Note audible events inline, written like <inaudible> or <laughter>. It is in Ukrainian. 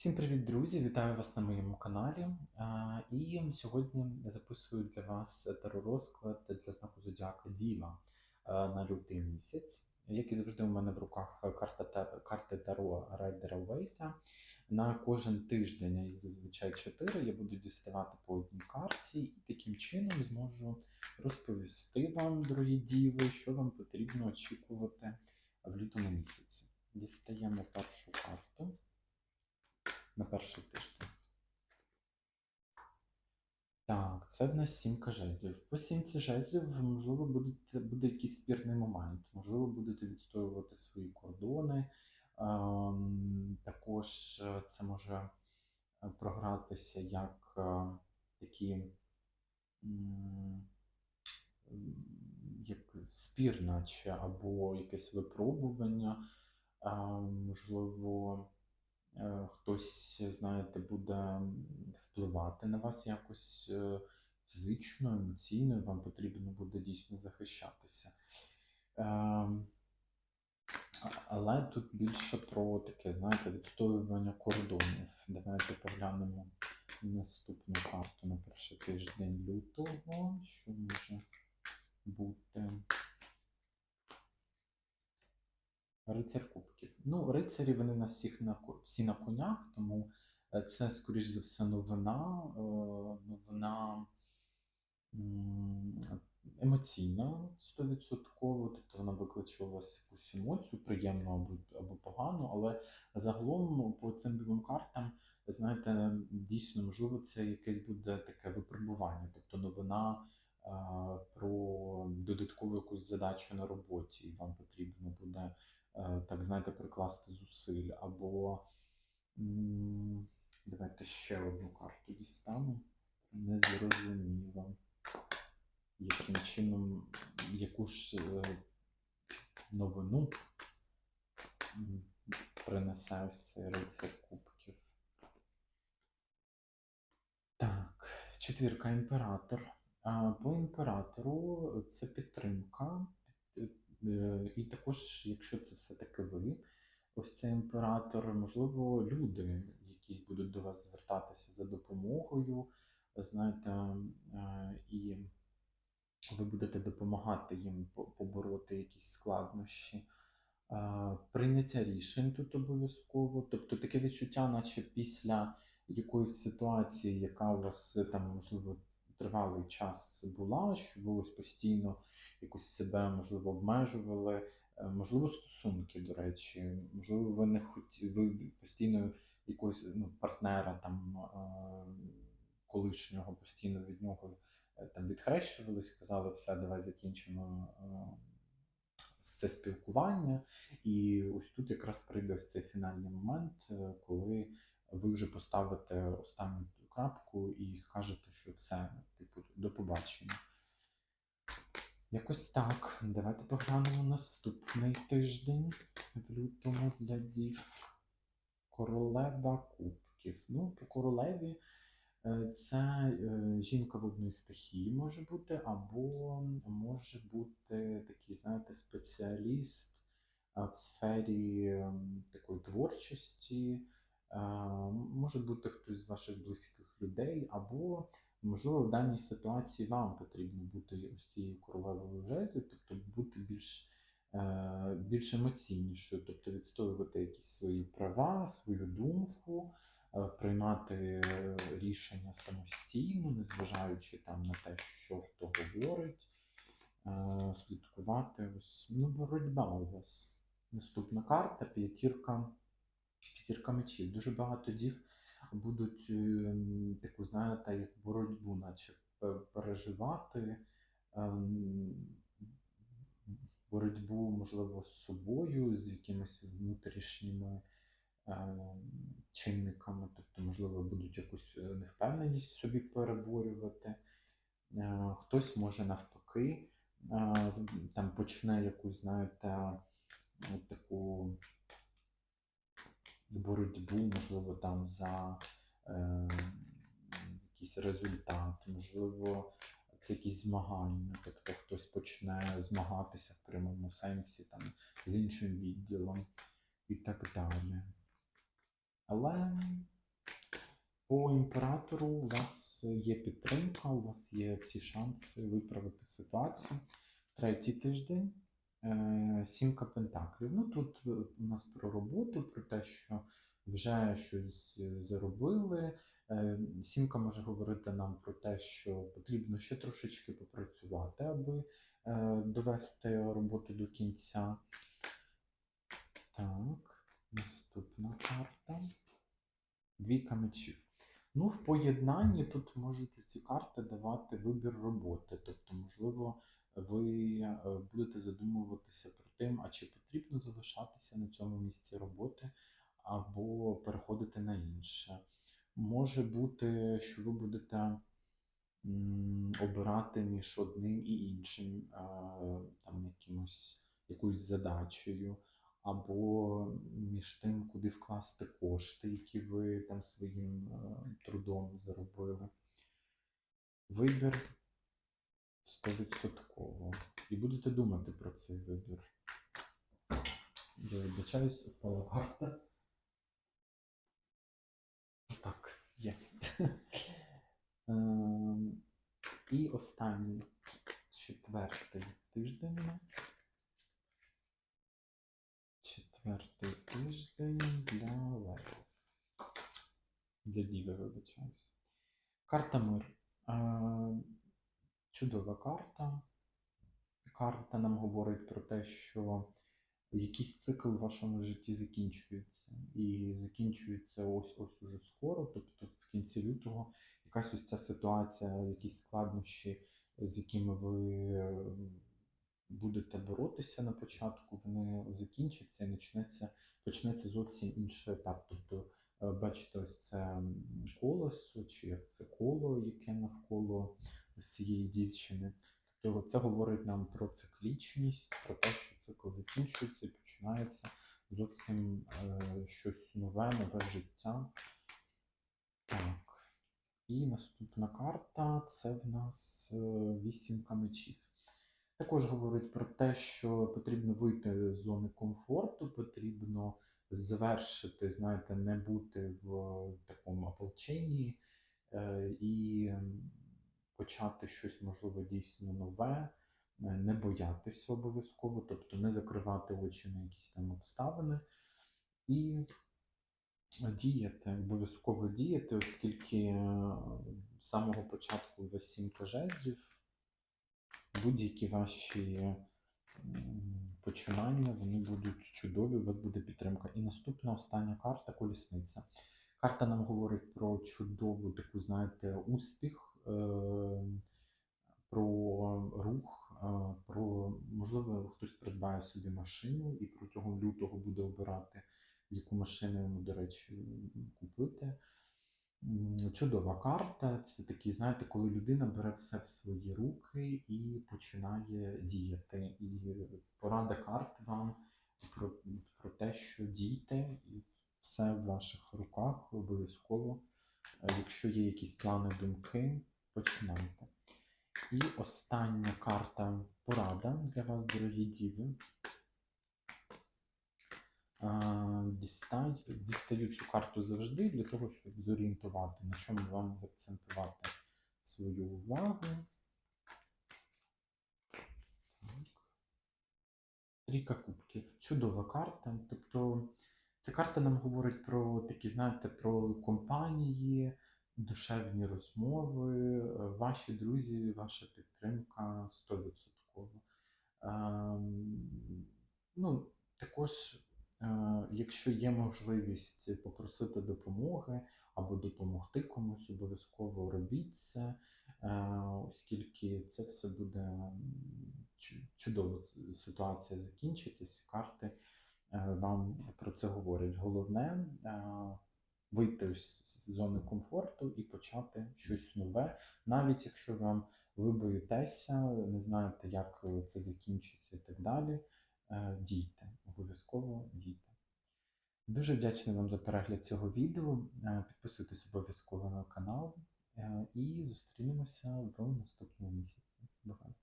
Всім привіт, друзі! Вітаю вас на моєму каналі. І сьогодні я записую для вас таро-розклад для знаку Зодіака Діва на лютий місяць. Як і завжди, у мене в руках карта карти Таро Райдера Уейта. На кожен тиждень, їх зазвичай 4, я буду діставати по одній карті, і таким чином зможу розповісти вам, дорогі діви, що вам потрібно очікувати в лютому місяці. Дістаємо першу карту на перший тиждень. Так, це в нас сімка жезлів. По сімці жезлів, можливо, буде, буде якийсь спірний момент. Можливо, будете відстоювати свої кордони. Ем, також е, це може е, програтися як е, такі як спір, наче, або якесь випробування. Е, можливо, хтось, знаєте, буде впливати на вас якось е, фізично, емоційно, вам потрібно буде дійсно захищатися. Ем, Але тут більше про таке, знаєте, відстоювання кордонів. Давайте поглянемо наступну карту на перший тиждень лютого. Що може бути? Рицар кубків. Ну, рицарі вони на всіх на всі на конях, тому е, це, скоріш за все, новина. е, Новина емоційна 100%, тобто вона викличе у вас якусь емоцію, приємну або, або погану, але загалом по цим двом картам, знаєте, дійсно, можливо, це якесь буде таке випробування, тобто новина е, про додаткову якусь задачу на роботі, і вам потрібно буде, так знаєте, прикласти зусиль, або давайте ще одну карту дістану. Не зрозуміло яким чином, яку ж е, новину принесе ось цей рицар кубків. Так, четвірка імператор. По імператору це підтримка. Е, І також, якщо це все-таки ви, ось цей імператор, можливо, люди якісь будуть до вас звертатися за допомогою, знаєте, е, і ви будете допомагати їм побороти якісь складнощі. Прийняття рішень тут обов'язково. Тобто таке відчуття, наче після якоїсь ситуації, яка у вас е, там, можливо, тривалий час була, що ви ось постійно якось себе, можливо, обмежували. Е, Можливо, стосунки, до речі, можливо, ви не хоті... ви постійно якогось ну, партнера там е, колишнього постійно від нього е, там відхрещувались, казали, все, давай закінчимо це спілкування. І ось тут якраз прийде ось цей фінальний момент, коли ви вже поставите останню крапку і скажете, що все, типу, до побачення. Якось так. Давайте поглянемо наступний тиждень в лютому для дів. Королева кубків. Ну, по королеві е, це е, жінка водної стихії може бути, або може бути такий, знаєте, спеціаліст в сфері ем, такої творчості. Е, Може бути хтось з ваших близьких людей, або, можливо, в даній ситуації вам потрібно бути ось цією королевою жезлів, тобто бути більш е, більш емоційнішою, тобто відстоювати якісь свої права, свою думку, е, приймати рішення самостійно, незважаючи там на те, що хто говорить, слідкувати. Ось ну, боротьба у вас. Наступна карта п'ятірка. П'ятірка мечів. Дуже багато дів будуть ем, таку, знаєте, як боротьбу, наче переживати. ем, боротьбу, можливо, з собою, з якимись внутрішніми ем, чинниками, тобто, можливо, будуть якусь е, невпевненість в собі переборювати. Е, Хтось може навпаки е, там почне якусь, знаєте, таку боротьбу, можливо, там за е, якийсь результат, можливо, це якісь змагання, тобто хтось почне змагатися в прямому сенсі там, з іншим відділом і так далі. Але По імператору у вас є підтримка, у вас є всі шанси виправити ситуацію. Третій тиждень, сімка пентаклів. Ну тут е, у нас про роботу, про те, що вже щось е, заробили. Е, Сімка може говорити нам про те, що потрібно ще трошечки попрацювати, аби е, довести роботу до кінця. Так, наступна карта. Двійка мечів. Ну, в поєднанні тут можуть ці карти давати вибір роботи. Тобто, можливо, ви е, будете задумуватися про тим, а чи потрібно залишатися на цьому місці роботи, або переходити на інше. Може бути, що ви будете обирати між одним і іншим, е, там якимось, якоюсь задачею, або між тим, куди вкласти кошти, які ви там своїм е, трудом заробили. Вибір 100%. І будете думати про цей вибір. Я вибачаюсь, впала карта. Так, є. <laughs> Ем, І останній четвертий тиждень у нас. Четвертий тиждень для Леви. Для Діви, вибачаюсь. Карта мир. Чудова карта. Карта нам говорить про те, що якийсь цикл в вашому житті закінчується. І закінчується ось ось уже скоро, тобто в кінці лютого якась ось ця ситуація, якісь складнощі, з якими ви будете боротися на початку, вони закінчаться і почнеться, почнеться зовсім інший етап. Тобто, е, бачите, ось це колесо, чи як це коло, яке навколо ось цієї дівчини. Тобто це говорить нам про циклічність, про те, що цикл закінчується і починається зовсім е, щось нове, нове життя. Так. І наступна карта це в нас е, вісімка мечів. Також говорить про те, що потрібно вийти з зони комфорту, потрібно завершити, знаєте, не бути в такому ополченні е, і почати щось, можливо, дійсно нове, е, не боятися обов'язково, тобто не закривати очі на якісь там обставини. І діяти, обов'язково діяти, оскільки е, з самого початку вас сімка жезлів, будь-які ваші починання, вони будуть чудові, у вас буде підтримка. І наступна остання карта колісниця. Карта нам говорить про чудову таку, знаєте, успіх, е, про рух, е, про можливо, хтось придбає собі машину і протягом лютого буде обирати, яку машину йому, до речі, купити. Чудова карта. Це такий, знаєте, коли людина бере все в свої руки і починає діяти. І порада карт вам про, про те, що дійте, і все в ваших руках обов'язково. Е, Якщо є якісь плани, думки, починайте. І остання карта порада для вас, дорогі діви. Дістаю, дістаю цю карту завжди для того, щоб зорієнтувати, на чому вам закцентувати свою увагу. Трійка кубків. Чудова карта. Тобто ця карта нам говорить про такі, знаєте, про компанії, душевні розмови, е, ваші друзі, ваша підтримка 100%. Ем, ну, також, е, якщо є можливість попросити допомоги або допомогти комусь, обов'язково робіть це, е, оскільки це все буде чудово. Ситуація закінчиться, всі карти вам про це говорять. Головне вийти з зони комфорту і почати щось нове, навіть якщо вам ви боїтеся, не знаєте, як це закінчиться і так далі. е, Дійте, обов'язково дійте. Дуже вдячний вам за перегляд цього відео. Е, Підписуйтесь обов'язково на канал е, і зустрінемося в наступному місяці. Бувайте!